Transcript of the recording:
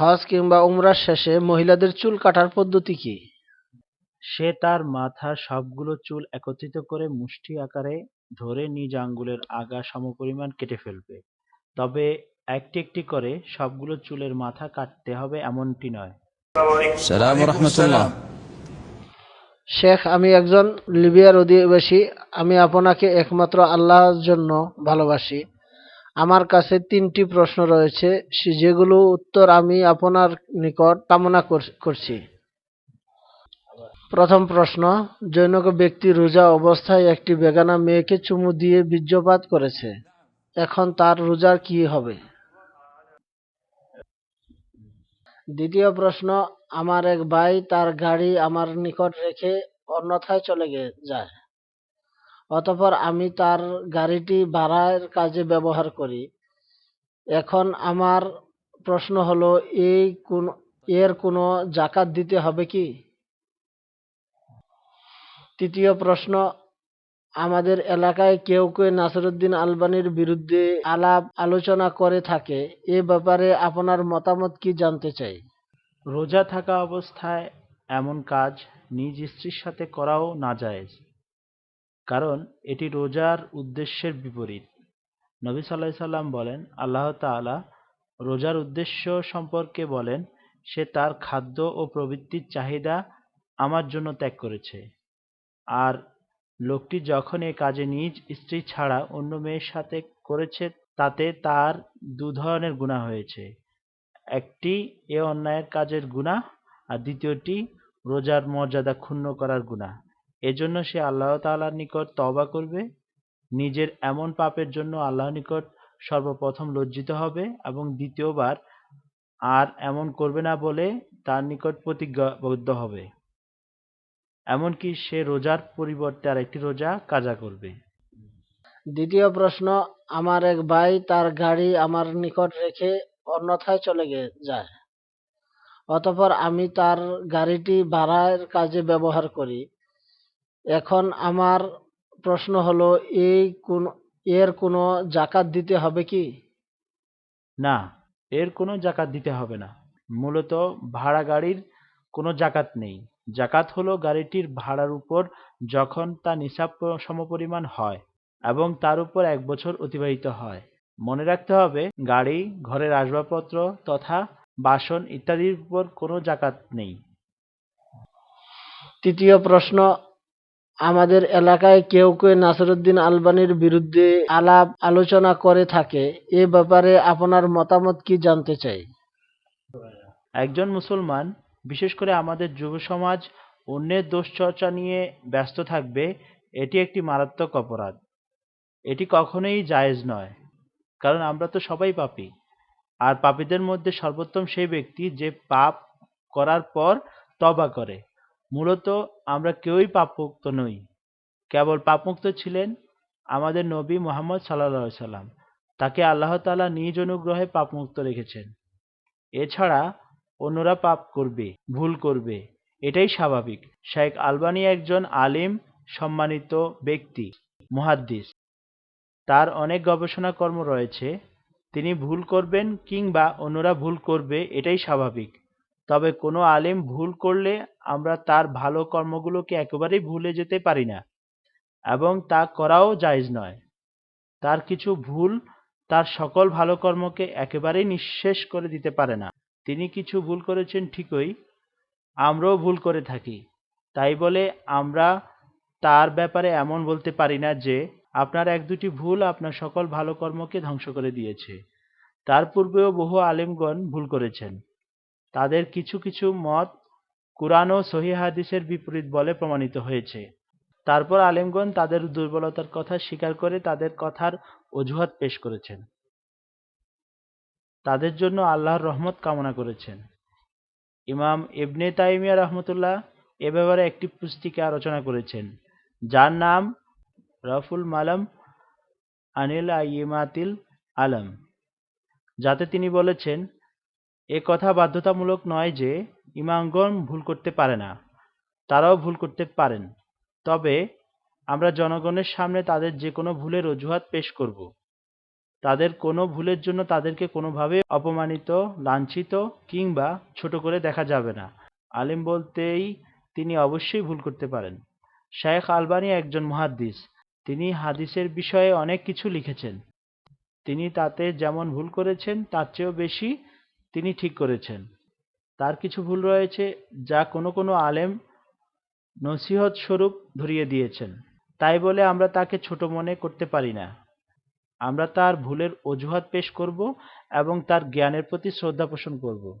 হজ কিংবা উমরার শেষে মহিলাদের চুল কাটার পদ্ধতি কি? সে তার মাথার সবগুলো চুল একত্রিত করে মুষ্টি আকারে ধরে নিজ আঙ্গুলের আগা সমপরিমাণ কেটে ফেলবে। তবে একটি একটি করে সবগুলো চুলের মাথা কাটতে হবে এমনটি নয়। শেখ আমি একজন লিবিয়ার অধিবাসী। আমি আপনাকে একমাত্র আল্লাহর জন্য ভালোবাসি। আমার কাছে তিনটি প্রশ্ন রয়েছে। সে- যেগুলো উত্তর আমি আপনার নিকট কামনা কর- করছি। প্রথম প্রশ্ন, জৈনক ব্যক্তি রোজা অবস্থায় একটি বেগানা মেয়েকে চুমু দিয়ে বীর্যপাত করেছে। এখন তার রোজার কি হবে? দ্বিতীয় প্রশ্ন, আমার এক ভাই তার গাড়ি আমার নিকট রেখে অন্যথায় চলে যায়। অতঃপর আমি তার গাড়িটি ভাড়ার কাজে ব্যবহার করি। এখন আমার প্রশ্ন হলো, এই কোন, এর কোনো জাকাত দিতে হবে কি? তৃতীয় প্রশ্ন, আমাদের এলাকায় কেউ কেউ নাসিরুদ্দিন আলবানির বিরুদ্ধে আলাপ আলোচনা করে থাকে। এ ব্যাপারে আপনার মতামত কি জানতে চাই? রোজা থাকা অবস্থায় এমন কাজ নিজ স্ত্রীর সাথে করাও নাজায়েজ। কারণ এটি রোজার উদ্দেশ্যের বিপরীত। নবী সাল্লাহ সাল্লাম বলেন, আল্লাহ তাআলা রোজার উদ্দেশ্য সম্পর্কে বলেন, সে তার খাদ্য ও প্রবৃত্তির চাহিদা আমার জন্য ত্যাগ করেছে। আর লোকটি যখন এ কাজে নিজ স্ত্রী ছাড়া অন্য মেয়ের সাথে করেছে, তাতে তার দু ধরনের গুনাহ হয়েছে। একটি, এ অন্যায়ের কাজের গুনাহ, আর দ্বিতীয়টি, রোজার মর্যাদা ক্ষুণ্ণ করার গুনাহ। এজন্য সে আল্লাহ তাআলার নিকট তওবা করবে। নিজের এমন পাপের জন্য আল্লাহর নিকট সর্বপ্রথম লজ্জিত হবে এবং দ্বিতীয়বার আর এমন করবে না বলে তার নিকট প্রতিজ্ঞাবদ্ধ হবে। এমনকি সে রোজার পরিবর্তে আরেকটি রোজা কাজা করবে। দ্বিতীয় প্রশ্ন, আমার এক ভাই তার গাড়ি আমার নিকট রেখে অন্যথায় চলে যায়। অতপর আমি তার গাড়িটি ভাড়ার কাজে ব্যবহার করি। এখন আমার প্রশ্ন হলো এই কোন এর কোনো জাকাত দিতে হবে কি? না এর কোনো জাকাত দিতে হবে না। মূলত ভাড়া গাড়ির কোনো জাকাত নেই। জাকাত হলো গাড়িটির ভাড়ার উপর যখন তা নিসাব সমপরিমাণ হয় এবং তার উপর এক বছর অতিবাহিত হয়। মনে রাখতে হবে গাড়ি ঘরের আসবাবপত্র তথা বাসন ইত্যাদির উপর কোনো জাকাত নেই। তৃতীয় প্রশ্ন আমাদের এলাকায় কেউ কেউ নাসিরুদ্দিন আলবানির বিরুদ্ধে আলাপ আলোচনা করে থাকে। এ ব্যাপারে আপনার মতামত কি জানতে চাই? একজন মুসলমান, বিশেষ করে আমাদের যুব সমাজ, অন্যের দোষচর্চা নিয়ে ব্যস্ত থাকবে, এটি একটি মারাত্মক অপরাধ। এটি কখনোই জায়েজ নয়, কারণ আমরা তো সবাই পাপি। আর পাপীদের মধ্যে সর্বোত্তম সেই ব্যক্তি যে পাপ করার পর তবা করে। মূলত আমরা কেউই পাপমুক্ত নই। কেবল পাপমুক্ত ছিলেন আমাদের নবী মোহাম্মদ সাল্লা সাল্লাম। তাকে আল্লাহ তাআলা নিজ অনুগ্রহে পাপমুক্ত রেখেছেন। এছাড়া অন্যরা পাপ করবে, ভুল করবে, এটাই স্বাভাবিক। শেখ আলবানি একজন আলিম, সম্মানিত ব্যক্তি, মুহাদ্দিস। তার অনেক গবেষণা কর্ম রয়েছে। তিনি ভুল করবেন কিংবা অন্যরা ভুল করবে, এটাই স্বাভাবিক। তবে কোনো আলিম ভুল করলে আমরা তার ভালো কর্মগুলোকে একেবারেই ভুলে যেতে পারি না এবং তা করাও জায়েজ নয়। তার কিছু ভুল তার সকল ভালো কর্মকে একেবারেই নিঃশেষ করে দিতে পারে না। তিনি কিছু ভুল করেছেন ঠিকই, আমরাও ভুল করে থাকি। তাই বলে আমরা তার ব্যাপারে এমন বলতে পারি না যে, আপনার এক দুটি ভুল আপনার সকল ভালো কর্মকে ধ্বংস করে দিয়েছে। তার পূর্বেও বহু আলেমগণ ভুল করেছেন। তাদের কিছু কিছু মত কুরআন ও সহি হাদিসের বিপরীত বলে প্রমাণিত হয়েছে। তারপর আলেমগণ তাদের দুর্বলতার কথা স্বীকার করে তাদের কথার অজুহাত পেশ করেছেন। তাদের জন্য আল্লাহর রহমত কামনা করেছেন। ইমাম ইবনে তাইমিয়া রহমতুল্লাহ এ ব্যাপারে একটি পুস্তিকা রচনা করেছেন, যার নাম রফুল মালাম আনিল আইমাতিল আলম, যাতে তিনি বলেছেন এ কথা বাধ্যতামূলক নয় যে ইমামগণ ভুল করতে পারে না, তারাও ভুল করতে পারেন। তবে আমরা জনগণের সামনে তাদের যে কোনো ভুলের অজুহাত পেশ করব। তাদের কোনো ভুলের জন্য তাদেরকে কোনোভাবে অপমানিত, লাঞ্ছিত কিংবা ছোট করে দেখা যাবে না। আলিম বলতেই তিনি অবশ্যই ভুল করতে পারেন। শায়েখ আলবানি একজন মুহাদ্দিস। তিনি হাদিসের বিষয়ে অনেক কিছু লিখেছেন। তিনি তাতে যেমন ভুল করেছেন, তার চেয়েও বেশি তিনি ঠিক করেছেন। তার কিছু ভুল রয়েছে যা কোনো কোনো আলেম নসিহত স্বরূপ ধরিয়ে দিয়েছেন। তাই বলে আমরা তাকে ছোট মনে করতে পারি না। আমরা তার ভুলের অজুহাত পেশ করব এবং তার জ্ঞানের প্রতি শ্রদ্ধা পোষণ করব।